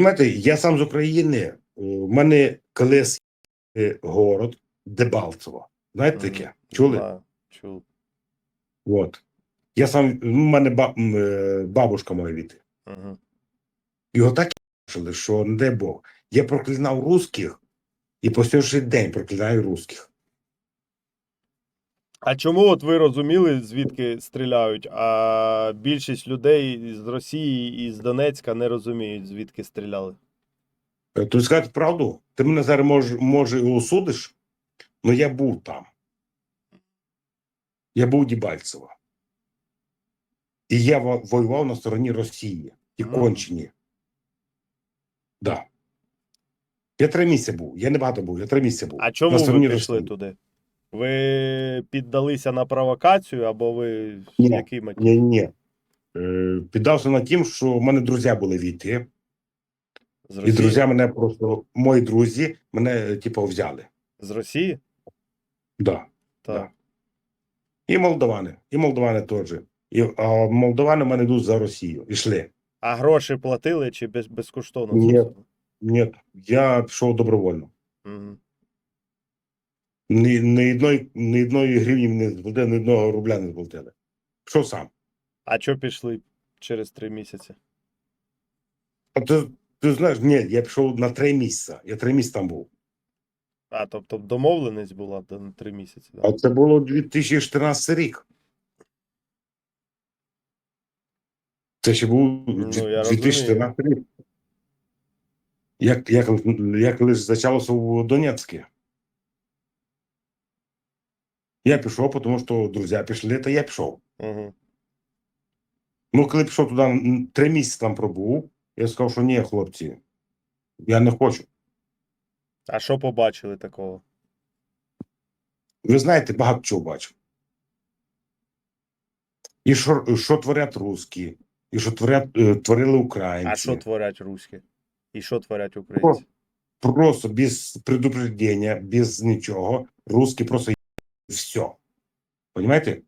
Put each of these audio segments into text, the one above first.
Знаєте, я сам з України. У мене колись е, город Дебалцево. Знаєте таке? Чули? Да, чув. От. Я сам, у мене ба, е, бабушка моя від. Угу. Його так бачили, що не дай Бог. Я проклинав русських і по сьогоднішній день проклинаю русських. А чому от ви розуміли, звідки стріляють, а більшість людей з Росії і з Донецька не розуміють, звідки стріляли? Е, Тобі сказати правду, ти мене зараз може, може і осудиш, але я був там. Я був у Дібальцево. І я воював на стороні Росії. І кончені. Да. Я три місяці був. Я не багато був, я три місяці був. А чому на ви пішли Росії. туди? Ви піддалися на провокацію, або ви Ні, який мотив? Ні, ні. Е, піддався на тим, що в мене друзі були війти. З І друзі мене просто, мої друзі, мене, типу, взяли. З Росії? Да. Так. Да. І молдавани, і молдавани теж. І, а молдавани в мене йдуть за Росію. Ішли. А гроші платили чи без, безкоштовно? Ні. Ні, я пішов добровольно. Ні, ні, одної, ні одної гривні не зплатили, ні одного рубля не зплатили. Пішов сам. А чого пішли через три місяці? А ти, ти знаєш, ні, я пішов на три місяці. Я три місяці там був. А, тобто домовленість була на три місяці. Да? А це було 2014 рік. Це ще був Ну, я 2014 рік. Як, як, як лише почалося в Донецьку. Я пішов, тому що друзі пішли, то я пішов. Угу. Ну, коли пішов туди, три місяці там пробув, я сказав, що ні, хлопці, я не хочу. А що побачили такого? Ви знаєте, багато чого бачив. І що, що творять русські, і що творять, е, творили українці. А що творять руські? І що творять українці? Просто без предупреждения, без нічого, русські просто все. Понимаете?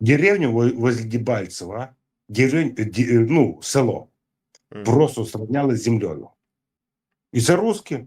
Деревню возле Дебальцева, деревню, ну, село, mm. просто сравняли з землею. І це русські.